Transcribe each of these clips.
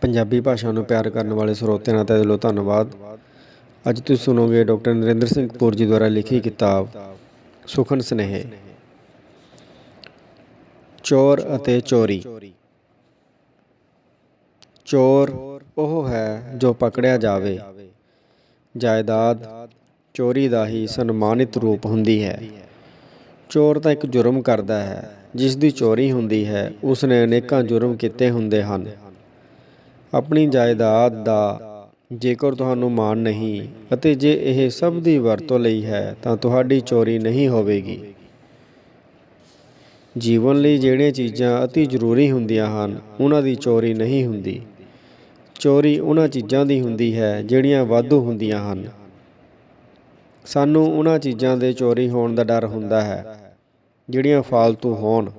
ਪੰਜਾਬੀ ਭਾਸ਼ਾ ਨੂੰ ਪਿਆਰ ਕਰਨ ਵਾਲੇ ਸਰੋਤਿਆਂ ਦਾ ਦਿਲੋਂ ਧੰਨਵਾਦ। ਅੱਜ ਤੁਸੀਂ ਸੁਣੋਗੇ ਡਾਕਟਰ ਨਰਿੰਦਰ ਸਿੰਘ ਕਪੂਰ ਜੀ ਦੁਆਰਾ ਲਿਖੀ ਕਿਤਾਬ, ਸੁਖਨ ਸਨੇਹ। ਚੋਰ ਅਤੇ ਚੋਰੀ। ਚੋਰ ਉਹ ਹੈ ਜੋ ਪਕੜਿਆ ਜਾਵੇ। ਜਾਇਦਾਦ ਚੋਰੀ ਦਾ ਹੀ ਸਨਮਾਨਿਤ ਰੂਪ ਹੁੰਦੀ ਹੈ। ਚੋਰ ਤਾਂ ਇੱਕ ਜੁਰਮ ਕਰਦਾ ਹੈ। ਜਿਸ ਦੀ ਚੋਰੀ ਹੁੰਦੀ ਹੈ ਉਸ ਨੇ ਅਨੇਕਾਂ ਜੁਰਮ ਕੀਤੇ ਹੁੰਦੇ ਹਨ। ਆਪਣੀ ਜਾਇਦਾਦ ਦਾ ਜੇਕਰ ਤੁਹਾਨੂੰ ਮਾਣ ਨਹੀਂ ਅਤੇ ਜੇ ਇਹ ਸਭ ਦੀ ਵਰਤੋਂ ਲਈ ਹੈ ਤਾਂ ਤੁਹਾਡੀ ਚੋਰੀ ਨਹੀਂ ਹੋਵੇਗੀ। ਜੀਵਨ ਲਈ ਜਿਹੜੀਆਂ ਚੀਜ਼ਾਂ ਅਤੀ ਜ਼ਰੂਰੀ ਹੁੰਦੀਆਂ ਹਨ, ਉਹਨਾਂ ਦੀ ਚੋਰੀ ਨਹੀਂ ਹੁੰਦੀ। ਚੋਰੀ ਉਹਨਾਂ ਚੀਜ਼ਾਂ ਦੀ ਹੁੰਦੀ ਹੈ ਜਿਹੜੀਆਂ ਵਾਧੂ ਹੁੰਦੀਆਂ ਹਨ। ਸਾਨੂੰ ਉਹਨਾਂ ਚੀਜ਼ਾਂ ਦੇ ਚੋਰੀ ਹੋਣ ਦਾ ਡਰ ਹੁੰਦਾ ਹੈ, ਜਿਹੜੀਆਂ ਫਾਲਤੂ ਹੋਣ,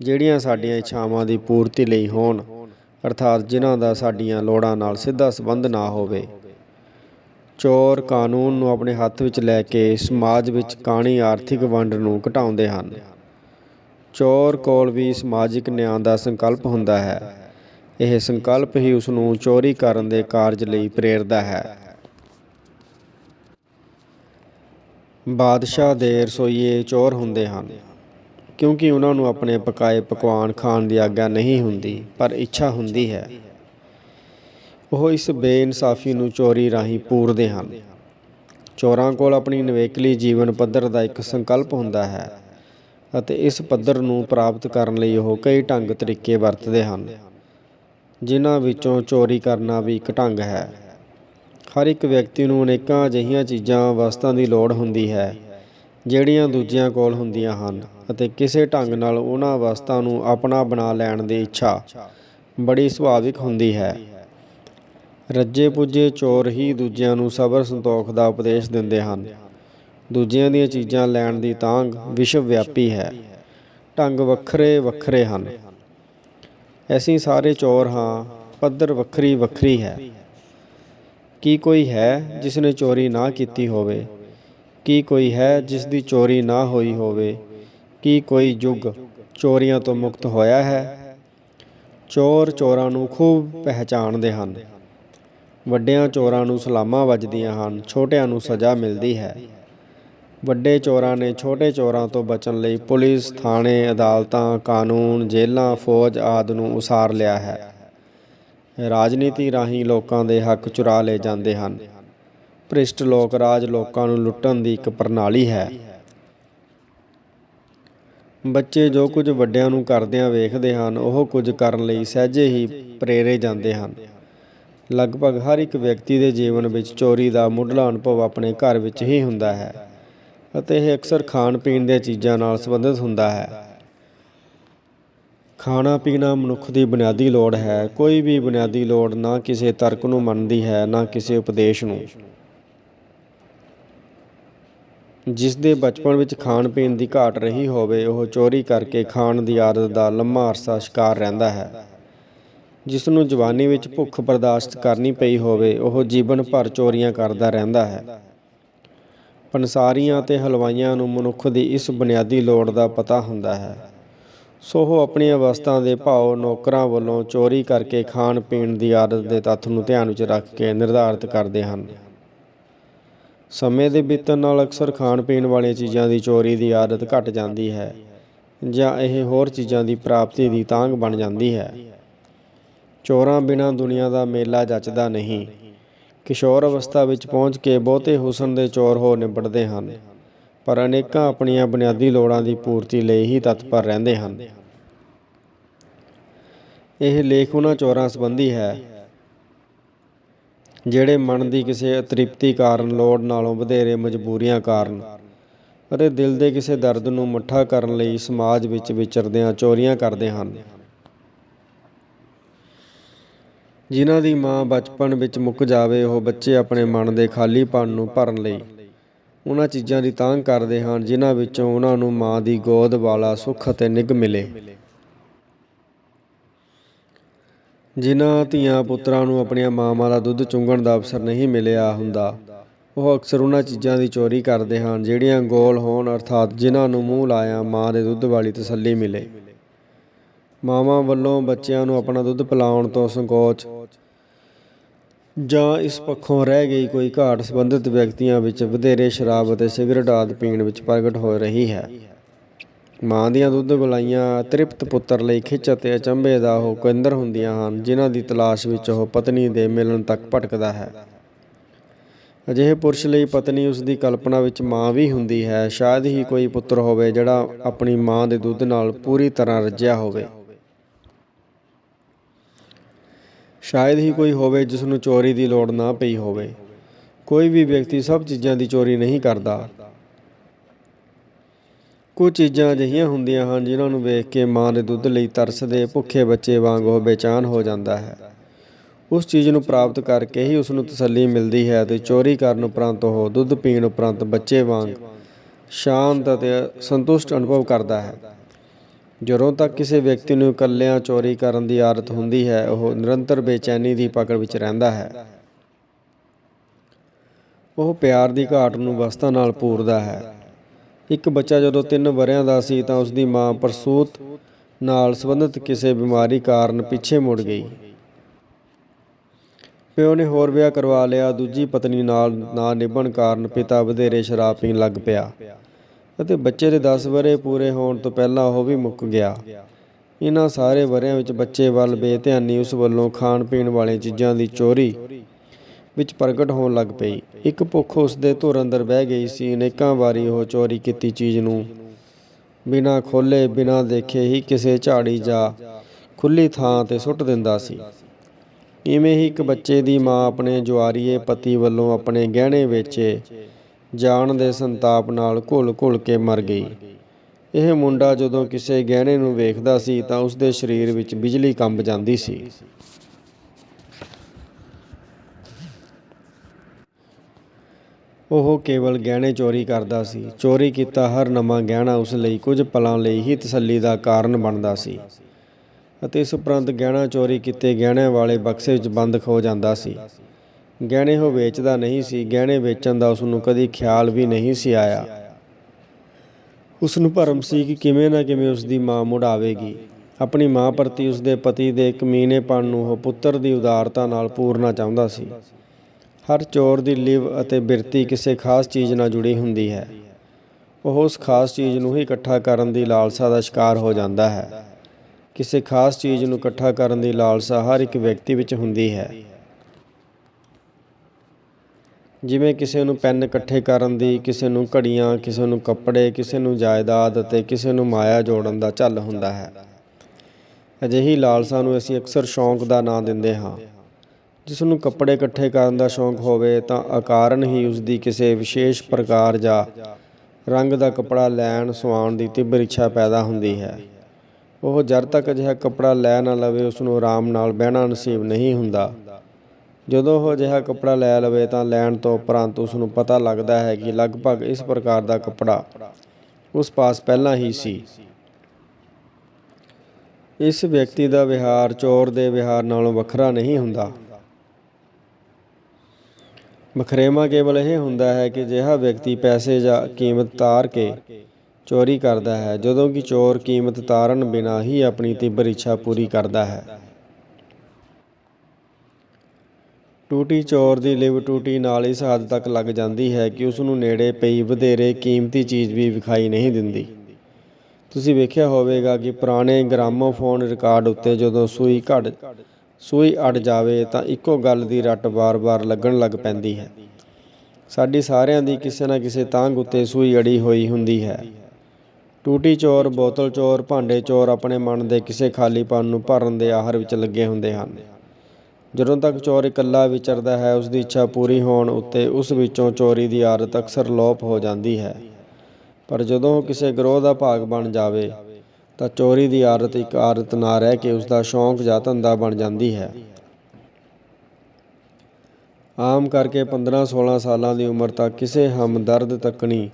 ਜਿਹੜੀਆਂ ਸਾਡੀਆਂ ਇੱਛਾਵਾਂ ਦੀ ਪੂਰਤੀ ਲਈ ਹੋਣ। ਅਰਥਾਤ ਜਿਨ੍ਹਾਂ ਦਾ ਸਾਡੀਆਂ ਲੋੜਾਂ ਨਾਲ ਸਿੱਧਾ ਸੰਬੰਧ ਨਾ ਹੋਵੇ। ਚੋਰ ਕਾਨੂੰਨ ਨੂੰ ਆਪਣੇ ਹੱਥ ਵਿੱਚ ਲੈ ਕੇ ਸਮਾਜ ਵਿੱਚ ਕਾਣੀ ਆਰਥਿਕ ਵੰਡ ਨੂੰ ਘਟਾਉਂਦੇ ਹਨ। ਚੋਰ ਕੋਲ ਵੀ ਸਮਾਜਿਕ ਨਿਆਂ ਦਾ ਸੰਕਲਪ ਹੁੰਦਾ ਹੈ। ਇਹ ਸੰਕਲਪ ਹੀ ਉਸ ਨੂੰ ਚੋਰੀ ਕਰਨ ਦੇ ਕਾਰਜ ਲਈ ਪ੍ਰੇਰਦਾ ਹੈ। ਬਾਦਸ਼ਾਹ ਦੇ ਰਸੋਈਏ ਚੋਰ ਹੁੰਦੇ ਹਨ। ਕਿਉਂਕਿ ਉਹਨਾਂ ਨੂੰ ਆਪਣੇ ਪਕਾਏ ਪਕਵਾਨ ਖਾਣ ਦੀ ਆਗਿਆ ਨਹੀਂ ਹੁੰਦੀ, ਪਰ ਇੱਛਾ ਹੁੰਦੀ ਹੈ। ਉਹ ਇਸ ਬੇਇਨਸਾਫੀ ਨੂੰ ਚੋਰੀ ਰਾਹੀਂ ਪੂਰਦੇ ਹਨ। ਚੋਰਾਂ ਕੋਲ ਆਪਣੀ ਨਵੇਕਲੀ ਜੀਵਨ ਪੱਧਰ ਦਾ ਇੱਕ ਸੰਕਲਪ ਹੁੰਦਾ ਹੈ ਅਤੇ ਇਸ ਪੱਧਰ ਨੂੰ ਪ੍ਰਾਪਤ ਕਰਨ ਲਈ ਉਹ ਕਈ ਢੰਗ ਤਰੀਕੇ ਵਰਤਦੇ ਹਨ, ਜਿਨ੍ਹਾਂ ਵਿੱਚੋਂ ਚੋਰੀ ਕਰਨਾ ਵੀ ਇੱਕ ਢੰਗ ਹੈ। ਹਰ ਇੱਕ ਵਿਅਕਤੀ ਨੂੰ ਅਨੇਕਾਂ ਅਜਿਹੀਆਂ ਚੀਜ਼ਾਂ, ਵਸਤਾਂ ਦੀ ਲੋੜ ਹੁੰਦੀ ਹੈ। ਜਿਹੜੀਆਂ ਦੂਜਿਆਂ ਕੋਲ ਹੁੰਦੀਆਂ ਹਨ ਅਤੇ ਕਿਸੇ ਢੰਗ ਨਾਲ ਉਹਨਾਂ ਵਸਤਾਂ ਨੂੰ ਆਪਣਾ ਬਣਾ ਲੈਣ ਦੀ ਇੱਛਾ ਬੜੀ ਸੁਭਾਵਿਕ ਹੁੰਦੀ ਹੈ। ਰੱਜੇ ਪੁੱਜੇ ਚੋਰ ਹੀ ਦੂਜਿਆਂ ਨੂੰ ਸਬਰ ਸੰਤੋਖ ਦਾ ਉਪਦੇਸ਼ ਦਿੰਦੇ ਹਨ। ਦੂਜਿਆਂ ਦੀਆਂ ਚੀਜ਼ਾਂ ਲੈਣ ਦੀ ਤਾਂਗ ਵਿਸ਼ਵ ਵਿਆਪੀ ਹੈ। ਢੰਗ ਵੱਖਰੇ ਵੱਖਰੇ ਹਨ। ਅਸੀਂ ਸਾਰੇ ਚੋਰ ਹਾਂ, ਪੱਧਰ ਵੱਖਰੀ ਵੱਖਰੀ ਹੈ। ਕੀ ਕੋਈ ਹੈ ਜਿਸ ਨੇ ਚੋਰੀ ਨਾ ਕੀਤੀ ਹੋਵੇ? ਕੀ ਕੋਈ ਹੈ ਜਿਸ ਦੀ ਚੋਰੀ ਨਾ ਹੋਈ ਹੋਵੇ? ਕੀ ਕੋਈ ਯੁੱਗ ਚੋਰੀਆਂ ਤੋਂ ਮੁਕਤ ਹੋਇਆ ਹੈ? ਚੋਰ ਚੋਰਾਂ ਨੂੰ ਖੂਬ ਪਹਿਚਾਣਦੇ ਹਨ। ਵੱਡਿਆਂ ਚੋਰਾਂ ਨੂੰ ਸਲਾਮਾਂ ਵੱਜਦੀਆਂ ਹਨ, ਛੋਟਿਆਂ ਨੂੰ ਸਜ਼ਾ ਮਿਲਦੀ ਹੈ। ਵੱਡੇ ਚੋਰਾਂ ਨੇ ਛੋਟੇ ਚੋਰਾਂ ਤੋਂ ਬਚਣ ਲਈ ਪੁਲਿਸ, ਥਾਣੇ, ਅਦਾਲਤਾਂ, ਕਾਨੂੰਨ, ਜੇਲ੍ਹਾਂ, ਫੌਜ ਆਦਿ ਨੂੰ ਉਸਾਰ ਲਿਆ ਹੈ। ਰਾਜਨੀਤੀ ਰਾਹੀਂ ਲੋਕਾਂ ਦੇ ਹੱਕ ਚੁਰਾ ਲਏ ਜਾਂਦੇ ਹਨ। ਭ੍ਰਿਸ਼ਟ ਲੋਕ ਰਾਜ ਲੋਕਾਂ ਨੂੰ ਲੁੱਟਣ ਦੀ ਇੱਕ ਪ੍ਰਣਾਲੀ ਹੈ। ਬੱਚੇ ਜੋ ਕੁਝ ਵੱਡਿਆਂ ਨੂੰ ਕਰਦਿਆਂ ਵੇਖਦੇ ਹਨ, ਉਹ ਕੁਝ ਕਰਨ ਲਈ ਸਹਿਜੇ ਹੀ ਪ੍ਰੇਰੇ ਜਾਂਦੇ ਹਨ। ਲਗਭਗ ਹਰ ਇੱਕ ਵਿਅਕਤੀ ਦੇ ਜੀਵਨ ਵਿੱਚ ਚੋਰੀ ਦਾ ਮੁੱਢਲਾ ਅਨੁਭਵ ਆਪਣੇ ਘਰ ਵਿੱਚ ਹੀ ਹੁੰਦਾ ਹੈ ਅਤੇ ਇਹ ਅਕਸਰ ਖਾਣ ਪੀਣ ਦੀਆਂ ਚੀਜ਼ਾਂ ਨਾਲ ਸੰਬੰਧਿਤ ਹੁੰਦਾ ਹੈ। ਖਾਣਾ ਪੀਣਾ ਮਨੁੱਖ ਦੀ ਬੁਨਿਆਦੀ ਲੋੜ ਹੈ। ਕੋਈ ਵੀ ਬੁਨਿਆਦੀ ਲੋੜ ਨਾ ਕਿਸੇ ਤਰਕ ਨੂੰ ਮੰਨਦੀ ਹੈ, ਨਾ ਕਿਸੇ ਉਪਦੇਸ਼ ਨੂੰ। ਜਿਸ ਦੇ ਬਚਪਨ ਵਿੱਚ ਖਾਣ ਪੀਣ ਦੀ ਘਾਟ ਰਹੀ ਹੋਵੇ, ਉਹ ਚੋਰੀ ਕਰਕੇ ਖਾਣ ਦੀ ਆਦਤ ਦਾ ਲੰਮਾ ਅਰਸਾ ਸ਼ਿਕਾਰ ਰਹਿੰਦਾ ਹੈ। ਜਿਸ ਨੂੰ ਜਵਾਨੀ ਵਿੱਚ ਭੁੱਖ ਬਰਦਾਸ਼ਤ ਕਰਨੀ ਪਈ ਹੋਵੇ, ਉਹ ਜੀਵਨ ਭਰ ਚੋਰੀਆਂ ਕਰਦਾ ਰਹਿੰਦਾ ਹੈ। ਪੰਸਾਰੀਆਂ ਤੇ ਹਲਵਾਈਆਂ ਨੂੰ ਮਨੁੱਖ ਦੀ ਇਸ ਬੁਨਿਆਦੀ ਲੋੜ ਦਾ ਪਤਾ ਹੁੰਦਾ ਹੈ। ਸੋ ਉਹ ਆਪਣੀਆਂ ਵਸਤਾਂ ਦੇ ਭਾਅ ਨੌਕਰਾਂ ਵੱਲੋਂ ਚੋਰੀ ਕਰਕੇ ਖਾਣ ਪੀਣ ਦੀ ਆਦਤ ਦੇ ਤੱਥ ਨੂੰ ਧਿਆਨ ਵਿੱਚ ਰੱਖ ਕੇ ਨਿਰਧਾਰਿਤ ਕਰਦੇ ਹਨ। ਸਮੇਂ ਦੇ ਬੀਤਣ ਨਾਲ ਅਕਸਰ ਖਾਣ ਪੀਣ ਵਾਲੀਆਂ ਚੀਜ਼ਾਂ ਦੀ ਚੋਰੀ ਦੀ ਆਦਤ ਘਟ ਜਾਂਦੀ ਹੈ ਜਾਂ ਇਹ ਹੋਰ ਚੀਜ਼ਾਂ ਦੀ ਪ੍ਰਾਪਤੀ ਦੀ ਤਾਂਘ ਬਣ ਜਾਂਦੀ ਹੈ। ਚੋਰਾਂ ਬਿਨਾਂ ਦੁਨੀਆ ਦਾ ਮੇਲਾ ਜੱਚਦਾ ਨਹੀਂ। ਕਿਸ਼ੋਰ ਅਵਸਥਾ ਵਿੱਚ ਪਹੁੰਚ ਕੇ ਬਹੁਤੇ ਹੁਸਨ ਦੇ ਚੋਰ ਹੋ ਨਿਬੜਦੇ ਹਨ, ਪਰ ਅਨੇਕਾਂ ਆਪਣੀਆਂ ਬੁਨਿਆਦੀ ਲੋੜਾਂ ਦੀ ਪੂਰਤੀ ਲਈ ਹੀ ਤਤਪਰ ਰਹਿੰਦੇ ਹਨ। ਇਹ ਲੇਖ ਉਹਨਾਂ ਚੋਰਾਂ ਸੰਬੰਧੀ ਹੈ ਜਿਹੜੇ ਮਨ ਦੀ ਕਿਸੇ ਅਤ੍ਰਿਪਤੀ ਕਾਰਨ ਲੋੜ ਨਾਲੋਂ ਵਧੇਰੇ ਮਜਬੂਰੀਆਂ ਕਾਰਨ। ਅਤੇ ਦਿਲ ਦੇ ਕਿਸੇ ਦਰਦ ਨੂੰ ਮੱਠਾ ਕਰਨ ਲਈ ਸਮਾਜ ਵਿੱਚ ਵਿਚਰਦਿਆਂ ਚੋਰੀਆਂ ਕਰਦੇ ਹਨ। ਜਿਨ੍ਹਾਂ ਦੀ ਮਾਂ ਬਚਪਨ ਵਿੱਚ ਮੁੱਕ ਜਾਵੇ, ਉਹ ਬੱਚੇ ਆਪਣੇ ਮਨ ਦੇ ਖਾਲੀਪਨ ਨੂੰ ਭਰਨ ਲਈ ਉਹਨਾਂ ਚੀਜ਼ਾਂ ਦੀ ਤਾਂਘ ਕਰਦੇ ਹਨ, ਜਿਨ੍ਹਾਂ ਵਿੱਚੋਂ ਉਹਨਾਂ ਨੂੰ ਮਾਂ ਦੀ ਗੋਦ ਵਾਲਾ ਸੁੱਖ ਅਤੇ ਨਿੱਘ ਮਿਲੇ। ਜਿਨ੍ਹਾਂ ਧੀਆਂ ਪੁੱਤਰਾਂ ਨੂੰ ਆਪਣੀਆਂ ਮਾਵਾਂ ਦਾ ਦੁੱਧ ਚੁੰਗਣ ਦਾ ਅਵਸਰ ਨਹੀਂ ਮਿਲਿਆ ਹੁੰਦਾ। ਉਹ ਅਕਸਰ ਉਹਨਾਂ ਚੀਜ਼ਾਂ ਦੀ ਚੋਰੀ ਕਰਦੇ ਹਨ, ਜਿਹੜੀਆਂ ਗੋਲ ਹੋਣ ਅਰਥਾਤ ਜਿਨ੍ਹਾਂ ਨੂੰ ਮੂੰਹ ਲਾਇਆ ਮਾਂ ਦੇ ਦੁੱਧ ਵਾਲੀ ਤਸੱਲੀ ਮਿਲੇ। ਮਾਵਾਂ ਵੱਲੋਂ ਬੱਚਿਆਂ ਨੂੰ ਆਪਣਾ ਦੁੱਧ ਪਿਲਾਉਣ ਤੋਂ ਸੰਕੋਚ ਜਾਂ ਇਸ ਪੱਖੋਂ ਰਹਿ ਗਈ ਕੋਈ ਘਾਟ ਸੰਬੰਧਿਤ ਵਿਅਕਤੀਆਂ ਵਿੱਚ ਵਧੇਰੇ ਸ਼ਰਾਬ ਅਤੇ ਸਿਗਰਟ ਆਦਿ ਪੀਣ ਵਿੱਚ ਪ੍ਰਗਟ ਹੋ ਰਹੀ ਹੈ। ਮਾਂ ਦੀਆਂ ਦੁੱਧ ਗੁਲਾਈਆਂ ਤ੍ਰਿਪਤ ਪੁੱਤਰ ਲਈ ਖਿੱਚ ਅਤੇ ਅਚੰਭੇ ਦਾ ਉਹ ਕੇਂਦਰ ਹੁੰਦੀਆਂ ਹਨ, ਜਿਨ੍ਹਾਂ ਦੀ ਤਲਾਸ਼ ਵਿੱਚ ਉਹ ਪਤਨੀ ਦੇ ਮਿਲਣ ਤੱਕ ਭਟਕਦਾ ਹੈ। ਅਜਿਹੇ ਪੁਰਸ਼ ਲਈ ਪਤਨੀ ਉਸ ਦੀ ਕਲਪਨਾ ਵਿੱਚ ਮਾਂ ਵੀ ਹੁੰਦੀ ਹੈ। ਸ਼ਾਇਦ ਹੀ ਕੋਈ ਪੁੱਤਰ ਹੋਵੇ ਜਿਹੜਾ ਆਪਣੀ ਮਾਂ ਦੇ ਦੁੱਧ ਨਾਲ ਪੂਰੀ ਤਰ੍ਹਾਂ ਰੱਜਿਆ ਹੋਵੇ। ਸ਼ਾਇਦ ਹੀ ਕੋਈ ਹੋਵੇ ਜਿਸ ਨੂੰ ਚੋਰੀ ਦੀ ਲੋੜ ਨਾ ਪਈ ਹੋਵੇ। ਕੋਈ ਵੀ ਵਿਅਕਤੀ ਸਭ ਚੀਜ਼ਾਂ ਦੀ ਚੋਰੀ ਨਹੀਂ ਕਰਦਾ। ਕੁਝ ਚੀਜ਼ਾਂ ਅਜਿਹੀਆਂ ਹੁੰਦੀਆਂ ਹਨ ਜਿਨ੍ਹਾਂ ਨੂੰ ਵੇਖ ਕੇ ਮਾਂ ਦੇ ਦੁੱਧ ਲਈ ਤਰਸਦੇ ਭੁੱਖੇ ਬੱਚੇ ਵਾਂਗ ਉਹ ਬੇਚੈਨ ਹੋ ਜਾਂਦਾ ਹੈ। ਉਸ ਚੀਜ਼ ਨੂੰ ਪ੍ਰਾਪਤ ਕਰਕੇ ਹੀ ਉਸ ਨੂੰ ਤਸੱਲੀ ਮਿਲਦੀ ਹੈ ਤੇ ਚੋਰੀ ਕਰਨ ਉਪਰੰਤ ਉਹ ਦੁੱਧ ਪੀਣ ਉਪਰੰਤ ਬੱਚੇ ਵਾਂਗ ਸ਼ਾਂਤ ਅਤੇ ਸੰਤੁਸ਼ਟ ਅਨੁਭਵ ਕਰਦਾ ਹੈ। ਜਦੋਂ ਤੱਕ ਕਿਸੇ ਵਿਅਕਤੀ ਨੂੰ ਇਕੱਲਿਆਂ ਚੋਰੀ ਕਰਨ ਦੀ ਆਦਤ ਹੁੰਦੀ ਹੈ, ਉਹ ਨਿਰੰਤਰ ਬੇਚੈਨੀ ਦੀ ਪਕੜ ਵਿੱਚ ਰਹਿੰਦਾ ਹੈ। ਉਹ ਪਿਆਰ ਦੀ ਘਾਟ ਨੂੰ ਵਸਤਾਂ ਨਾਲ ਪੂਰਦਾ ਹੈ। ਇੱਕ ਬੱਚਾ ਜਦੋਂ 3 ਵਰਿਆਂ ਦਾ ਸੀ ਤਾਂ ਉਸ ਦੀ ਮਾਂ ਪ੍ਰਸੂਤ ਨਾਲ ਸੰਬੰਧਿਤ ਕਿਸੇ ਬਿਮਾਰੀ ਕਾਰਨ ਪਿੱਛੇ ਮੁੜ ਗਈ। ਪਿਓ ਨੇ ਹੋਰ ਵਿਆਹ ਕਰਵਾ ਲਿਆ, ਦੂਜੀ ਪਤਨੀ ਨਾਲ ਨਾ ਨਿਭਣ ਕਾਰਨ ਪਿਤਾ ਵਧੇਰੇ ਸ਼ਰਾਬ ਪੀਣ ਲੱਗ ਪਿਆ ਅਤੇ ਬੱਚੇ ਦੇ 10 ਵਰੇ ਪੂਰੇ ਹੋਣ ਤੋਂ ਪਹਿਲਾਂ ਉਹ ਵੀ ਮੁੱਕ ਗਿਆ। ਇਹਨਾਂ ਸਾਰੇ ਵਰਿਆਂ ਵਿੱਚ ਬੱਚੇ ਵੱਲ ਬੇਧਿਆਨੀ ਉਸ ਵੱਲੋਂ ਖਾਣ ਪੀਣ ਵਾਲੀਆਂ ਚੀਜ਼ਾਂ ਦੀ ਚੋਰੀ ਵਿੱਚ ਪ੍ਰਗਟ ਹੋਣ ਲੱਗ ਪਈ। ਇੱਕ ਭੁੱਖ ਉਸ ਦੇ ਧੁਰ ਅੰਦਰ ਬਹਿ ਗਈ ਸੀ। ਅਨੇਕਾਂ ਵਾਰੀ ਉਹ ਚੋਰੀ ਕੀਤੀ ਚੀਜ਼ ਨੂੰ। ਬਿਨਾਂ ਖੋਲੇ ਬਿਨਾਂ ਦੇਖੇ ਹੀ ਕਿਸੇ ਝਾੜੀ ਜਾਂ ਖੁੱਲੀ ਥਾਂ ਤੇ ਸੁੱਟ ਦਿੰਦਾ ਸੀ। ਇਵੇਂ ਹੀ ਇੱਕ ਬੱਚੇ ਦੀ ਮਾਂ ਆਪਣੇ ਜੁਆਰੀਏ ਪਤੀ ਵੱਲੋਂ ਆਪਣੇ ਗਹਿਣੇ ਵੇਚੇ, ਜਾਣ ਦੇ ਸੰਤਾਪ ਨਾਲ ਘੁਲ-ਘੁਲ ਕੇ ਮਰ ਗਈ। ਇਹ ਮੁੰਡਾ ਜਦੋਂ ਕਿਸੇ ਗਹਿਣੇ ਨੂੰ ਵੇਖਦਾ ਸੀ ਤਾਂ ਉਸ ਦੇ ਸਰੀਰ ਵਿੱਚ ਬਿਜਲੀ ਕੰਬ ਜਾਂਦੀ ਸੀ। ਉਹ ਕੇਵਲ ਗਹਿਣੇ ਚੋਰੀ ਕਰਦਾ ਸੀ। ਚੋਰੀ ਕੀਤਾ ਹਰ ਨਵਾਂ ਗਹਿਣਾ ਉਸ ਲਈ ਕੁਝ ਪਲਾਂ ਲਈ ਹੀ ਤਸੱਲੀ ਦਾ ਕਾਰਨ ਬਣਦਾ ਸੀ ਅਤੇ ਇਸ ਉਪਰੰਤ ਗਹਿਣਾ ਚੋਰੀ ਕੀਤੇ ਗਹਿਣਿਆਂ ਵਾਲੇ ਬਕਸੇ ਵਿੱਚ ਬੰਦ ਖੋ ਜਾਂਦਾ ਸੀ। ਗਹਿਣੇ ਉਹ ਵੇਚਦਾ ਨਹੀਂ ਸੀ। ਗਹਿਣੇ ਵੇਚਣ ਦਾ ਉਸ ਨੂੰ ਕਦੀ ਖਿਆਲ ਵੀ ਨਹੀਂ ਸੀ ਆਇਆ। ਉਸ ਨੂੰ ਭਰਮ ਸੀ ਕਿ ਕਿਵੇਂ ਨਾ ਕਿਵੇਂ ਉਸ ਦੀ ਮਾਂ ਮੁੜ ਆਵੇਗੀ। ਆਪਣੀ ਮਾਂ ਪ੍ਰਤੀ ਉਸ ਦੇ ਪਤੀ ਦੇ ਕਮੀਨੇਪਣ ਨੂੰ ਉਹ ਪੁੱਤਰ ਦੀ ਉਦਾਰਤਾ ਨਾਲ ਪੂਰਨਾ ਚਾਹੁੰਦਾ ਸੀ। ਹਰ ਚੋਰ ਦੀ ਲਿਵ ਅਤੇ ਬਿਰਤੀ ਕਿਸੇ ਖਾਸ ਚੀਜ਼ ਨਾਲ ਜੁੜੀ ਹੁੰਦੀ ਹੈ। ਉਹ ਉਸ ਖਾਸ ਚੀਜ਼ ਨੂੰ ਹੀ ਇਕੱਠਾ ਕਰਨ ਦੀ ਲਾਲਸਾ ਦਾ ਸ਼ਿਕਾਰ ਹੋ ਜਾਂਦਾ ਹੈ। ਕਿਸੇ ਖਾਸ ਚੀਜ਼ ਨੂੰ ਇਕੱਠਾ ਕਰਨ ਦੀ ਲਾਲਸਾ ਹਰ ਇੱਕ ਵਿਅਕਤੀ ਵਿੱਚ ਹੁੰਦੀ ਹੈ। ਜਿਵੇਂ ਕਿਸੇ ਨੂੰ ਪੈਨ ਇਕੱਠੇ ਕਰਨ ਦੀ, ਕਿਸੇ ਨੂੰ ਘੜੀਆਂ, ਕਿਸੇ ਨੂੰ ਕੱਪੜੇ, ਕਿਸੇ ਨੂੰ ਜਾਇਦਾਦ ਅਤੇ ਕਿਸੇ ਨੂੰ ਮਾਇਆ ਜੋੜਨ ਦਾ ਝੱਲ ਹੁੰਦਾ ਹੈ। ਅਜਿਹੀ ਲਾਲਸਾ ਨੂੰ ਅਸੀਂ ਅਕਸਰ ਸ਼ੌਂਕ ਦਾ ਨਾਂ ਦਿੰਦੇ ਹਾਂ। ਜਿਸ ਨੂੰ ਕੱਪੜੇ ਇਕੱਠੇ ਕਰਨ ਦਾ ਸ਼ੌਂਕ ਹੋਵੇ ਤਾਂ ਅਕਾਰਨ ਹੀ ਉਸ ਦੀ ਕਿਸੇ ਵਿਸ਼ੇਸ਼ ਪ੍ਰਕਾਰ ਜਾਂ ਰੰਗ ਦਾ ਕੱਪੜਾ ਲੈਣ ਸਵਾਉਣ ਦੀ ਤੀਬਰ ਇੱਛਾ ਪੈਦਾ ਹੁੰਦੀ ਹੈ। ਉਹ ਜਦ ਤੱਕ ਅਜਿਹਾ ਕੱਪੜਾ ਲੈ ਨਾ ਲਵੇ, ਉਸ ਨੂੰ ਆਰਾਮ ਨਾਲ ਬਹਿਣਾ ਨਸੀਬ ਨਹੀਂ ਹੁੰਦਾ। ਜਦੋਂ ਉਹ ਅਜਿਹਾ ਕੱਪੜਾ ਲੈ ਲਵੇ ਤਾਂ ਲੈਣ ਤੋਂ ਉਪਰੰਤ ਉਸ ਨੂੰ ਪਤਾ ਲੱਗਦਾ ਹੈ ਕਿ ਲਗਭਗ ਇਸ ਪ੍ਰਕਾਰ ਦਾ ਕੱਪੜਾ ਉਸ ਪਾਸ ਪਹਿਲਾਂ ਹੀ ਸੀ। ਇਸ ਵਿਅਕਤੀ ਦਾ ਵਿਹਾਰ ਚੋਰ ਦੇ ਵਿਹਾਰ ਨਾਲੋਂ ਵੱਖਰਾ ਨਹੀਂ ਹੁੰਦਾ। ਵਖਰੇਵਾਂ ਕੇਵਲ ਇਹ ਹੁੰਦਾ ਹੈ ਕਿ ਅਜਿਹਾ ਵਿਅਕਤੀ ਪੈਸੇ ਜਾਂ ਕੀਮਤ ਤਾਰ ਕੇ ਚੋਰੀ ਕਰਦਾ ਹੈ, ਜਦੋਂ ਕਿ ਚੋਰ ਕੀਮਤ ਤਾਰਨ ਬਿਨਾਂ ਹੀ ਆਪਣੀ ਤੀਬਰ ਇੱਛਾ ਪੂਰੀ ਕਰਦਾ ਹੈ। ਟੂਟੀ ਚੋਰ ਦੀ ਲਿਵ ਟੂਟੀ ਨਾਲ ਇਸ ਹੱਦ ਤੱਕ ਲੱਗ ਜਾਂਦੀ ਹੈ ਕਿ ਉਸ ਨੂੰ ਨੇੜੇ ਪਈ ਵਧੇਰੇ ਕੀਮਤੀ ਚੀਜ਼ ਵੀ ਵਿਖਾਈ ਨਹੀਂ ਦਿੰਦੀ। ਤੁਸੀਂ ਵੇਖਿਆ ਹੋਵੇਗਾ ਕਿ ਪੁਰਾਣੇ ਗ੍ਰਾਮੋਫੋਨ ਰਿਕਾਰਡ ਉੱਤੇ ਜਦੋਂ ਸੂਈ ਘੜ ਸੂਈ ਅੜ ਜਾਵੇ ਤਾਂ ਇੱਕੋ ਗੱਲ ਦੀ ਰੱਟ ਵਾਰ-ਵਾਰ ਲੱਗਣ ਲੱਗ ਪੈਂਦੀ ਹੈ। ਸਾਡੀ ਸਾਰਿਆਂ ਦੀ ਕਿਸੇ ਨਾ ਕਿਸੇ ਤਾਂਘ ਉੱਤੇ ਸੂਈ ਅੜੀ ਹੋਈ ਹੁੰਦੀ ਹੈ। ਟੂਟੀ ਚੋਰ, ਬੋਤਲ ਚੋਰ, ਭਾਂਡੇ ਚੋਰ ਆਪਣੇ ਮਨ ਦੇ ਕਿਸੇ ਖਾਲੀਪਨ ਨੂੰ ਭਰਨ ਦੇ ਆਹਰ ਵਿੱਚ ਲੱਗੇ ਹੁੰਦੇ ਹਨ। ਜਦੋਂ ਤੱਕ ਚੋਰ ਇਕੱਲਾ ਵਿਚਰਦਾ ਹੈ ਉਸ ਦੀ ਇੱਛਾ ਪੂਰੀ ਹੋਣ ਉੱਤੇ ਉਸ ਵਿੱਚੋਂ ਚੋਰੀ ਦੀ ਆਦਤ ਅਕਸਰ ਲੋਪ ਹੋ ਜਾਂਦੀ ਹੈ। ਪਰ ਜਦੋਂ ਉਹ ਕਿਸੇ ਗਰੋਹ ਦਾ ਭਾਗ ਬਣ ਜਾਵੇ ਤਾਂ ਚੋਰੀ ਦੀ ਆਦਤ ਇੱਕ ਆਦਤ ਨਾ ਰਹਿ ਕੇ ਉਸ ਦਾ ਸ਼ੌਂਕ ਜਾਂ ਧੰਦਾ ਬਣ ਜਾਂਦੀ ਹੈ। ਆਮ ਕਰਕੇ 15-16 ਸਾਲਾਂ ਦੀ ਉਮਰ ਤੱਕ ਕਿਸੇ ਹਮਦਰਦ ਤੱਕਣੀ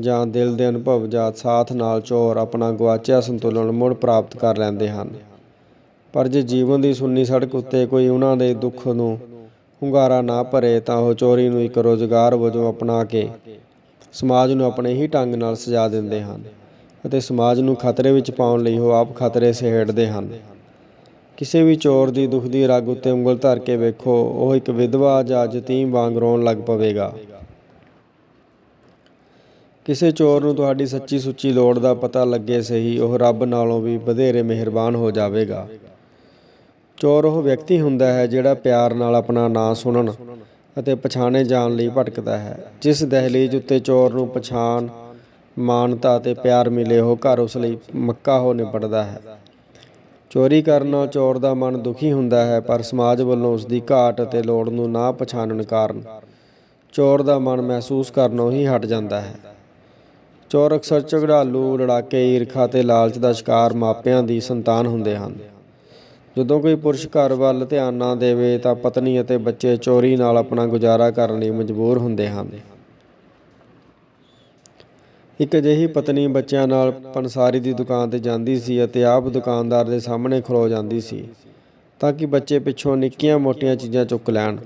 ਜਾਂ ਦਿਲ ਦੇ ਅਨੁਭਵ ਜਾਂ ਸਾਥ ਨਾਲ ਚੋਰ ਆਪਣਾ ਗਵਾਚਿਆ ਸੰਤੁਲਨ ਮੁੜ ਪ੍ਰਾਪਤ ਕਰ ਲੈਂਦੇ ਹਨ। ਪਰ ਜੇ ਜੀਵਨ ਦੀ ਸੁੰਨੀ ਸੜਕ ਉੱਤੇ ਕੋਈ ਉਹਨਾਂ ਦੇ ਦੁੱਖ ਨੂੰ ਹੁੰਗਾਰਾ ਨਾ ਭਰੇ ਤਾਂ ਉਹ ਚੋਰੀ ਨੂੰ ਇੱਕ ਰੋਜ਼ਗਾਰ ਵਜੋਂ ਅਪਣਾ ਕੇ ਸਮਾਜ ਨੂੰ ਆਪਣੇ ਹੀ ਢੰਗ ਨਾਲ ਸਜਾ ਦਿੰਦੇ ਹਨ। ਅਤੇ ਸਮਾਜ ਨੂੰ ਖਤਰੇ ਵਿੱਚ ਪਾਉਣ ਲਈ ਉਹ ਆਪ ਖਤਰੇ ਸਹੇੜਦੇ ਹਨ। ਕਿਸੇ ਵੀ ਚੋਰ ਦੀ ਦੁੱਖ ਦੀ ਰਗ ਉੱਤੇ ਉਂਗਲ ਧਰ ਕੇ ਵੇਖੋ, ਉਹ ਇੱਕ ਵਿਧਵਾ ਜਾਂ ਯਤੀਮ ਵਾਂਗ ਰੋਣ ਲੱਗ ਪਵੇਗਾ। ਕਿਸੇ ਚੋਰ ਨੂੰ ਤੁਹਾਡੀ ਸੱਚੀ ਸੁੱਚੀ ਲੋੜ ਦਾ ਪਤਾ ਲੱਗੇ ਸਹੀ, ਉਹ ਰੱਬ ਨਾਲੋਂ ਵੀ ਵਧੇਰੇ ਮਿਹਰਬਾਨ ਹੋ ਜਾਵੇਗਾ। ਚੋਰ ਉਹ ਵਿਅਕਤੀ ਹੁੰਦਾ ਹੈ ਜਿਹੜਾ ਪਿਆਰ ਨਾਲ ਆਪਣਾ ਨਾਂ ਸੁਣਨ ਅਤੇ ਪਛਾਣੇ ਜਾਣ ਲਈ ਭਟਕਦਾ ਹੈ, ਜਿਸ ਦਹਲੀਜ਼ ਉੱਤੇ ਚੋਰ ਨੂੰ ਪਛਾਣ ਮਾਨਤਾ ਅਤੇ ਪਿਆਰ ਮਿਲੇ ਉਹ ਘਰ ਉਸ ਲਈ ਮੱਕਾ ਹੋ ਨਿਬੜਦਾ ਹੈ। ਚੋਰੀ ਕਰਨ ਨਾਲ ਚੋਰ ਦਾ ਮਨ ਦੁਖੀ ਹੁੰਦਾ ਹੈ, ਪਰ ਸਮਾਜ ਵੱਲੋਂ ਉਸ ਦੀ ਘਾਟ ਅਤੇ ਲੋੜ ਨੂੰ ਨਾ ਪਛਾਣਨ ਕਾਰਨ ਚੋਰ ਦਾ ਮਨ ਮਹਿਸੂਸ ਕਰਨੋਂ ਹੀ ਹਟ ਜਾਂਦਾ ਹੈ। ਚੋਰ ਅਕਸਰ ਝਗੜਾਲੂ, ਲੜਾਕੇ, ਈਰਖਾ ਤੇ ਲਾਲਚ ਦਾ ਸ਼ਿਕਾਰ ਮਾਪਿਆਂ ਦੀ ਸੰਤਾਨ ਹੁੰਦੇ ਹਨ। ਜਦੋਂ ਕੋਈ ਪੁਰਸ਼ ਘਰ ਵੱਲ ਧਿਆਨ ਨਾ ਦੇਵੇ ਤਾਂ ਪਤਨੀ ਅਤੇ ਬੱਚੇ ਚੋਰੀ ਨਾਲ ਆਪਣਾ ਗੁਜ਼ਾਰਾ ਕਰਨ ਲਈ ਮਜਬੂਰ ਹੁੰਦੇ ਹਨ। ਇੱਕ ਅਜਿਹੀ ਪਤਨੀ ਬੱਚਿਆਂ ਨਾਲ ਪੰਸਾਰੀ ਦੀ ਦੁਕਾਨ ਤੇ ਜਾਂਦੀ ਸੀ ਅਤੇ ਆਪ ਦੁਕਾਨਦਾਰ ਦੇ ਸਾਹਮਣੇ ਖਲੋ ਜਾਂਦੀ ਸੀ ਤਾਂ ਕਿ ਬੱਚੇ ਪਿੱਛੋਂ ਨਿੱਕੀਆਂ ਮੋਟੀਆਂ ਚੀਜ਼ਾਂ ਚੁੱਕ ਲੈਣ।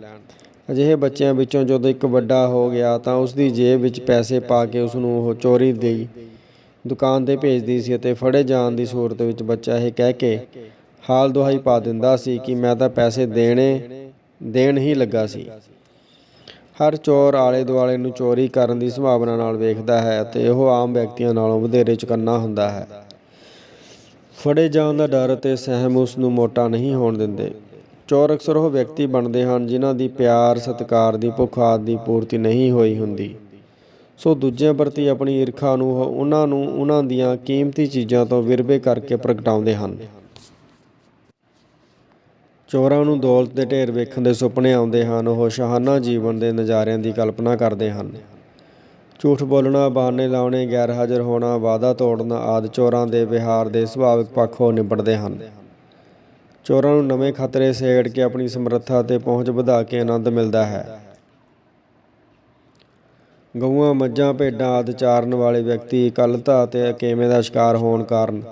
ਅਜਿਹੇ ਬੱਚਿਆਂ ਵਿੱਚੋਂ ਜਦੋਂ ਇੱਕ ਵੱਡਾ ਹੋ ਗਿਆ ਤਾਂ ਉਸ ਦੀ ਜੇਬ ਵਿੱਚ ਪੈਸੇ ਪਾ ਕੇ ਉਸ ਨੂੰ ਉਹ ਚੋਰੀ ਦੀ ਦੁਕਾਨ ਤੇ ਭੇਜਦੀ ਸੀ ਅਤੇ ਫੜੇ ਜਾਣ ਦੀ ਸੂਰਤ ਵਿੱਚ ਬੱਚਾ ਇਹ ਕਹਿ ਕੇ ਹਾਲ ਦੁਹਾਈ ਪਾ ਦਿੰਦਾ ਸੀ ਕਿ ਮੈਂ ਤਾਂ ਪੈਸੇ ਦੇਣੇ, ਦੇਣ ਹੀ ਲੱਗਾ ਸੀ। ਹਰ ਚੋਰ ਆਲੇ ਦੁਆਲੇ ਨੂੰ ਚੋਰੀ ਕਰਨ ਦੀ ਸੰਭਾਵਨਾ ਨਾਲ ਵੇਖਦਾ ਹੈ ਅਤੇ ਉਹ ਆਮ ਵਿਅਕਤੀਆਂ ਨਾਲੋਂ ਵਧੇਰੇ ਚੁਕੰਨਾ ਹੁੰਦਾ ਹੈ। ਫੜੇ ਜਾਣ ਦਾ ਡਰ ਅਤੇ ਸਹਿਮ ਉਸ ਨੂੰ ਮੋਟਾ ਨਹੀਂ ਹੋਣ ਦਿੰਦੇ। ਚੋਰ ਅਕਸਰ ਉਹ ਵਿਅਕਤੀ ਬਣਦੇ ਹਨ ਜਿਨ੍ਹਾਂ ਦੀ ਪਿਆਰ, ਸਤਿਕਾਰ ਦੀ ਭੁੱਖ ਆਦਿ ਦੀ ਪੂਰਤੀ ਨਹੀਂ ਹੋਈ ਹੁੰਦੀ। ਸੋ ਦੂਜਿਆਂ ਪ੍ਰਤੀ ਆਪਣੀ ਈਰਖਾ ਨੂੰ ਉਹ ਉਹਨਾਂ ਨੂੰ ਉਹਨਾਂ ਦੀਆਂ ਕੀਮਤੀ ਚੀਜ਼ਾਂ ਤੋਂ ਵਿਰਵੇ ਕਰਕੇ ਪ੍ਰਗਟਾਉਂਦੇ ਹਨ। ਚੋਰਾਂ ਨੂੰ ਦੌਲਤ ਦੇ ਢੇਰ ਵੇਖਣ ਦੇ ਸੁਪਨੇ ਆਉਂਦੇ ਹਨ, ਉਹ ਸ਼ਾਹਾਨਾ ਜੀਵਨ ਦੇ ਨਜ਼ਾਰਿਆਂ ਦੀ ਕਲਪਨਾ ਕਰਦੇ ਹਨ। ਝੂਠ ਬੋਲਣਾ, ਬਹਾਨੇ ਲਾਉਣੇ ਗੈਰ ਹਾਜ਼ਰ ਹੋਣਾ, ਵਾਅਦਾ ਤੋੜਨਾ ਆਦਿ ਚੋਰਾਂ ਦੇ ਵਿਹਾਰ ਦੇ ਸੁਭਾਵਿਕ ਪੱਖੋਂ ਨਿਬੜਦੇ ਹਨ। ਚੋਰਾਂ ਨੂੰ ਨਵੇਂ ਖਤਰੇ ਸੇੜ ਕੇ ਆਪਣੀ ਸਮਰੱਥਾ ਤੇ ਪਹੁੰਚ ਵਧਾ ਕੇ ਆਨੰਦ ਮਿਲਦਾ ਹੈ। ਗਊਆਂ, ਮੱਝਾਂ, ਭੇਡਾਂ ਆਦਿ ਚਾਰਨ ਵਾਲੇ ਵਿਅਕਤੀ ਇਕੱਲਤਾ ਅਤੇ ਅਕੇਵੇਂ ਦਾ ਸ਼ਿਕਾਰ ਹੋਣ ਕਾਰਨ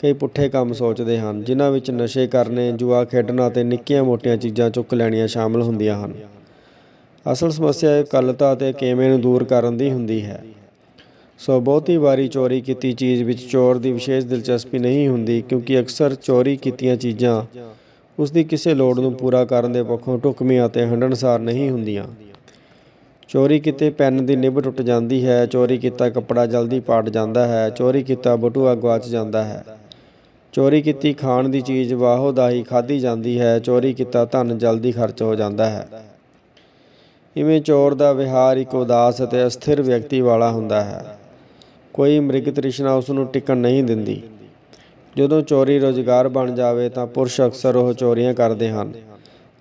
ਕਈ ਪੁੱਠੇ ਕੰਮ ਸੋਚਦੇ ਹਨ, ਜਿਨ੍ਹਾਂ ਵਿੱਚ ਨਸ਼ੇ ਕਰਨੇ, ਜੂਆ ਖੇਡਣਾ ਅਤੇ ਨਿੱਕੀਆਂ-ਮੋਟੀਆਂ ਚੀਜ਼ਾਂ ਚੁੱਕ ਲੈਣੀਆਂ ਸ਼ਾਮਲ ਹੁੰਦੀਆਂ ਹਨ। ਅਸਲ ਸਮੱਸਿਆ ਇਕੱਲਤਾ ਅਤੇ ਅਕੇਵੇਂ ਨੂੰ ਦੂਰ ਕਰਨ ਦੀ ਹੁੰਦੀ ਹੈ। ਸੋ ਬਹੁਤੀ ਵਾਰੀ ਚੋਰੀ ਕੀਤੀ ਚੀਜ਼ ਵਿੱਚ ਚੋਰ ਦੀ ਵਿਸ਼ੇਸ਼ ਦਿਲਚਸਪੀ ਨਹੀਂ ਹੁੰਦੀ, ਕਿਉਂਕਿ ਅਕਸਰ ਚੋਰੀ ਕੀਤੀਆਂ ਚੀਜ਼ਾਂ ਉਸ ਦੀ ਕਿਸੇ ਲੋੜ ਨੂੰ ਪੂਰਾ ਕਰਨ ਦੇ ਪੱਖੋਂ ਢੁਕਵੀਆਂ ਅਤੇ ਹੰਢਣਸਾਰ ਨਹੀਂ ਹੁੰਦੀਆਂ। ਚੋਰੀ ਕੀਤੇ ਪੈਨ ਦੀ ਨਿਭ ਟੁੱਟ ਜਾਂਦੀ ਹੈ, ਚੋਰੀ ਕੀਤਾ ਕੱਪੜਾ ਜਲਦੀ ਪਾਟ ਜਾਂਦਾ ਹੈ, ਚੋਰੀ ਕੀਤਾ ਬਟੂਆ ਗਵਾਚ ਜਾਂਦਾ ਹੈ। ਚੋਰੀ ਕੀਤੀ ਖਾਣ ਦੀ ਚੀਜ਼ ਵਾਹੋ ਦਾਹੀ ਖਾਧੀ ਜਾਂਦੀ ਹੈ, ਚੋਰੀ ਕੀਤਾ ਧਨ ਜਲਦੀ ਖਰਚ ਹੋ ਜਾਂਦਾ ਹੈ। ਇਵੇਂ ਚੋਰ ਦਾ ਵਿਹਾਰ ਇੱਕ ਉਦਾਸ ਅਤੇ ਅਸਥਿਰ ਵਿਅਕਤੀ ਵਾਲਾ ਹੁੰਦਾ ਹੈ। ਕੋਈ ਮ੍ਰਿਗ ਤ੍ਰਿਸ਼ਨਾ ਉਸ ਨੂੰ ਟਿਕਣ ਨਹੀਂ ਦਿੰਦੀ। ਜਦੋਂ ਚੋਰੀ ਰੋਜ਼ਗਾਰ ਬਣ ਜਾਵੇ ਤਾਂ ਪੁਰਸ਼ ਅਕਸਰ ਉਹ ਚੋਰੀਆਂ ਕਰਦੇ ਹਨ,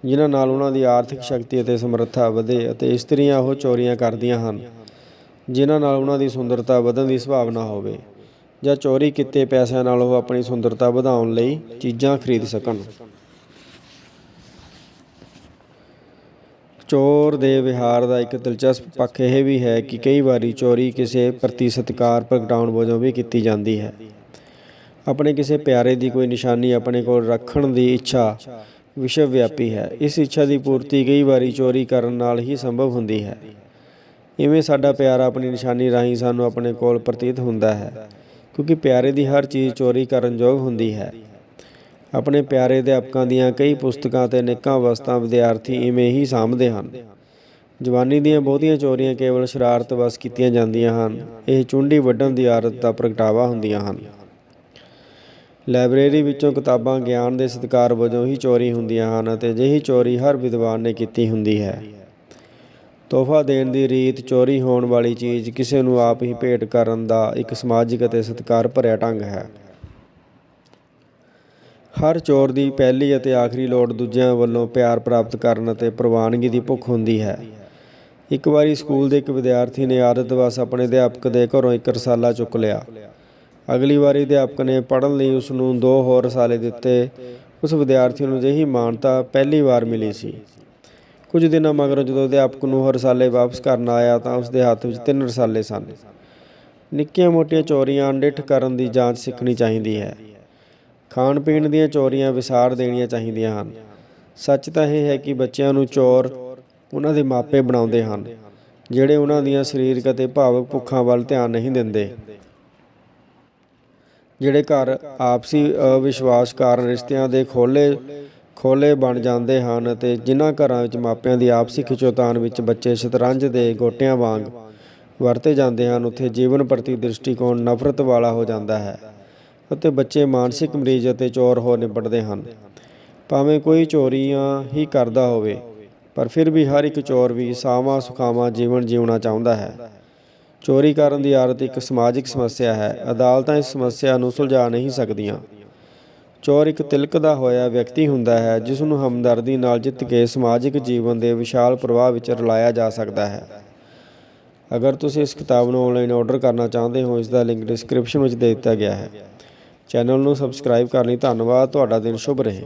ਜਿਨ੍ਹਾਂ ਨਾਲ ਉਹਨਾਂ ਦੀ ਆਰਥਿਕ ਸ਼ਕਤੀ ਅਤੇ ਸਮਰੱਥਾ ਵਧੇ ਅਤੇ ਇਸਤਰੀਆਂ ਉਹ ਚੋਰੀਆਂ ਕਰਦੀਆਂ ਹਨ, ਜਿਨ੍ਹਾਂ ਨਾਲ ਉਹਨਾਂ ਦੀ ਸੁੰਦਰਤਾ ਵਧਣ ਦੀ ਸੰਭਾਵਨਾ ਹੋਵੇ। ਜਾਂ ਚੋਰੀ ਕੀਤੇ ਪੈਸਿਆਂ ਨਾਲ ਉਹ ਆਪਣੀ ਸੁੰਦਰਤਾ ਵਧਾਉਣ ਲਈ ਚੀਜ਼ਾਂ ਖਰੀਦ ਸਕਣ। ਚੋਰ ਦੇ ਵਿਹਾਰ ਦਾ ਇੱਕ ਦਿਲਚਸਪ ਪੱਖ ਇਹ ਵੀ ਹੈ ਕਿ ਕਈ ਵਾਰੀ ਚੋਰੀ ਕਿਸੇ ਪ੍ਰਤੀ ਸਤਿਕਾਰ ਪ੍ਰਗਟਾਉਣ ਵਜੋਂ ਵੀ ਕੀਤੀ ਜਾਂਦੀ ਹੈ। ਆਪਣੇ ਕਿਸੇ ਪਿਆਰੇ ਦੀ ਕੋਈ ਨਿਸ਼ਾਨੀ ਆਪਣੇ ਕੋਲ ਰੱਖਣ ਦੀ ਇੱਛਾ ਵਿਸ਼ਵ ਵਿਆਪੀ ਹੈ। ਇਸ ਇੱਛਾ ਦੀ ਪੂਰਤੀ ਕਈ ਵਾਰੀ ਚੋਰੀ ਕਰਨ ਨਾਲ ਹੀ ਸੰਭਵ ਹੁੰਦੀ ਹੈ। ਇਵੇਂ ਸਾਡਾ ਪਿਆਰ ਆਪਣੀ ਨਿਸ਼ਾਨੀ ਰਾਹੀਂ ਸਾਨੂੰ ਆਪਣੇ ਕੋਲ ਪ੍ਰਤੀਤ ਹੁੰਦਾ ਹੈ। ਕਿਉਂਕਿ ਪਿਆਰੇ ਦੀ ਹਰ ਚੀਜ਼ ਚੋਰੀ ਕਰਨ ਯੋਗ ਹੁੰਦੀ ਹੈ। ਆਪਣੇ ਪਿਆਰੇ ਅਧਿਆਪਕਾਂ ਦੀਆਂ ਕਈ ਪੁਸਤਕਾਂ ਤੇ ਅਨੇਕਾਂ ਵਸਤਾਂ ਵਿਦਿਆਰਥੀ ਇਵੇਂ ਹੀ ਸਾਂਭਦੇ ਹਨ। ਜਵਾਨੀ ਦੀਆਂ ਬਹੁਤੀਆਂ ਚੋਰੀਆਂ ਕੇਵਲ ਸ਼ਰਾਰਤ ਵਸ ਕੀਤੀਆਂ ਜਾਂਦੀਆਂ ਹਨ। ਇਹ ਚੁੰਡੀ ਵੱਢਣ ਦੀ ਆਦਤ ਦਾ ਪ੍ਰਗਟਾਵਾ ਹੁੰਦੀਆਂ ਹਨ। ਲਾਇਬ੍ਰੇਰੀ ਵਿੱਚੋਂ ਕਿਤਾਬਾਂ, ਗਿਆਨ ਦੇ ਸਤਿਕਾਰ ਵਜੋਂ ਹੀ ਚੋਰੀ ਹੁੰਦੀਆਂ ਹਨ ਅਤੇ ਅਜਿਹੀ ਚੋਰੀ ਹਰ ਵਿਦਵਾਨ ਨੇ ਕੀਤੀ ਹੁੰਦੀ ਹੈ। ਤੋਹਫਾ ਦੇਣ ਦੀ ਰੀਤ ਚੋਰੀ ਹੋਣ ਵਾਲੀ ਚੀਜ਼ ਕਿਸੇ ਨੂੰ ਆਪ ਹੀ ਭੇਟ ਕਰਨ ਦਾ ਇੱਕ ਸਮਾਜਿਕ ਅਤੇ ਸਤਿਕਾਰ ਭਰਿਆ ਢੰਗ ਹੈ। ਹਰ ਚੋਰ ਦੀ ਪਹਿਲੀ ਅਤੇ ਆਖਰੀ ਲੋੜ ਦੂਜਿਆਂ ਵੱਲੋਂ ਪਿਆਰ ਪ੍ਰਾਪਤ ਕਰਨ ਅਤੇ ਪ੍ਰਵਾਨਗੀ ਦੀ ਭੁੱਖ ਹੁੰਦੀ ਹੈ। ਇੱਕ ਵਾਰੀ ਸਕੂਲ ਦੇ ਇੱਕ ਵਿਦਿਆਰਥੀ ਨੇ ਆਦਤ ਵਸ ਆਪਣੇ ਅਧਿਆਪਕ ਦੇ ਘਰੋਂ ਇੱਕ ਰਸਾਲਾ ਚੁੱਕ ਲਿਆ। ਅਗਲੀ ਵਾਰੀ ਅਧਿਆਪਕ ਨੇ ਪੜ੍ਹਨ ਲਈ ਉਸ ਨੂੰ ਦੋ ਹੋਰ ਰਸਾਲੇ ਦਿੱਤੇ। ਉਸ ਵਿਦਿਆਰਥੀ ਨੂੰ ਅਜਿਹੀ ਮਾਨਤਾ ਪਹਿਲੀ ਵਾਰ ਮਿਲੀ ਸੀ। ਕੁਝ ਦਿਨਾਂ ਮਗਰੋਂ ਜਦੋਂ ਅਧਿਆਪਕ ਨੂੰ ਉਹ ਰਸਾਲੇ ਵਾਪਸ ਕਰਨ ਆਇਆ ਤਾਂ ਉਸ ਦੇ ਹੱਥ ਵਿੱਚ ਤਿੰਨ ਰਸਾਲੇ ਸਨ। ਨਿੱਕੀਆਂ-ਮੋਟੀਆਂ ਚੋਰੀਆਂ ਅਣਡਿੱਠ ਕਰਨ ਦੀ ਜਾਂਚ ਸਿੱਖਣੀ ਚਾਹੀਦੀ ਹੈ। ਖਾਣ ਪੀਣ ਦੀਆਂ ਚੋਰੀਆਂ ਵਿਸਾਰ ਦੇਣੀਆਂ ਚਾਹੀਦੀਆਂ ਹਨ। ਸੱਚ ਤਾਂ ਇਹ ਹੈ ਕਿ ਬੱਚਿਆਂ ਨੂੰ ਚੋਰ ਉਹਨਾਂ ਦੇ ਮਾਪੇ ਬਣਾਉਂਦੇ ਹਨ, ਜਿਹੜੇ ਉਹਨਾਂ ਦੀਆਂ ਸਰੀਰਕ ਅਤੇ ਭਾਵਕ ਭੁੱਖਾਂ ਵੱਲ ਧਿਆਨ ਨਹੀਂ ਦਿੰਦੇ। ਜਿਹੜੇ ਘਰ ਆਪਸੀ ਅਵਿਸ਼ਵਾਸ ਕਾਰਨ ਰਿਸ਼ਤਿਆਂ ਦੇ ਖੋਲੇ ਖੋਲੇ ਬਣ ਜਾਂਦੇ ਹਨ ਅਤੇ ਜਿਨ੍ਹਾਂ ਘਰਾਂ ਵਿੱਚ ਮਾਪਿਆਂ ਦੀ ਆਪਸੀ ਖਿਚੋਤਾਣ ਵਿੱਚ ਬੱਚੇ ਸ਼ਤਰੰਜ ਦੇ ਗੋਟਿਆਂ ਵਾਂਗ ਵਰਤੇ ਜਾਂਦੇ ਹਨ, ਉੱਥੇ ਜੀਵਨ ਪ੍ਰਤੀ ਦ੍ਰਿਸ਼ਟੀਕੋਣ ਨਫ਼ਰਤ ਵਾਲਾ ਹੋ ਜਾਂਦਾ ਹੈ ਅਤੇ ਬੱਚੇ ਮਾਨਸਿਕ ਮਰੀਜ਼ ਅਤੇ ਚੋਰ ਹੋ ਨਿਬੜਦੇ ਹਨ। ਭਾਵੇਂ ਕੋਈ ਚੋਰੀਆਂ ਹੀ ਕਰਦਾ ਹੋਵੇ, ਪਰ ਫਿਰ ਵੀ ਹਰ ਇੱਕ ਚੋਰ ਵੀ ਸਾਵਾਂ ਸੁਖਾਵਾਂ ਜੀਵਨ ਜਿਉਣਾ ਚਾਹੁੰਦਾ ਹੈ। ਚੋਰੀ ਕਰਨ ਦੀ ਆਦਤ ਇੱਕ ਸਮਾਜਿਕ ਸਮੱਸਿਆ ਹੈ, ਅਦਾਲਤਾਂ ਇਸ ਸਮੱਸਿਆ ਨੂੰ ਸੁਲਝਾ ਨਹੀਂ ਸਕਦੀਆਂ। ਚੋਰ ਇੱਕ ਤਿਲਕਦਾ ਹੋਇਆ ਵਿਅਕਤੀ ਹੁੰਦਾ ਹੈ ਜਿਸ ਨੂੰ ਹਮਦਰਦੀ ਨਾਲ ਜਿੱਤ ਕੇ ਸਮਾਜਿਕ ਜੀਵਨ ਦੇ ਵਿਸ਼ਾਲ ਪ੍ਰਵਾਹ ਵਿੱਚ ਰਲਾਇਆ ਜਾ ਸਕਦਾ ਹੈ। ਅਗਰ ਤੁਸੀਂ ਇਸ ਕਿਤਾਬ ਨੂੰ ਆਨਲਾਈਨ ਆਰਡਰ ਕਰਨਾ ਚਾਹੁੰਦੇ ਹੋ ਇਸ ਦਾ ਲਿੰਕ ਡਿਸਕ੍ਰਿਪਸ਼ਨ ਵਿੱਚ ਦੇ ਦਿੱਤਾ ਗਿਆ ਹੈ। ਚੈਨਲ ਨੂੰ ਸਬਸਕ੍ਰਾਈਬ ਕਰਨ ਲਈ ਧੰਨਵਾਦ, ਤੁਹਾਡਾ ਦਿਨ ਸ਼ੁਭ ਰਹੇ।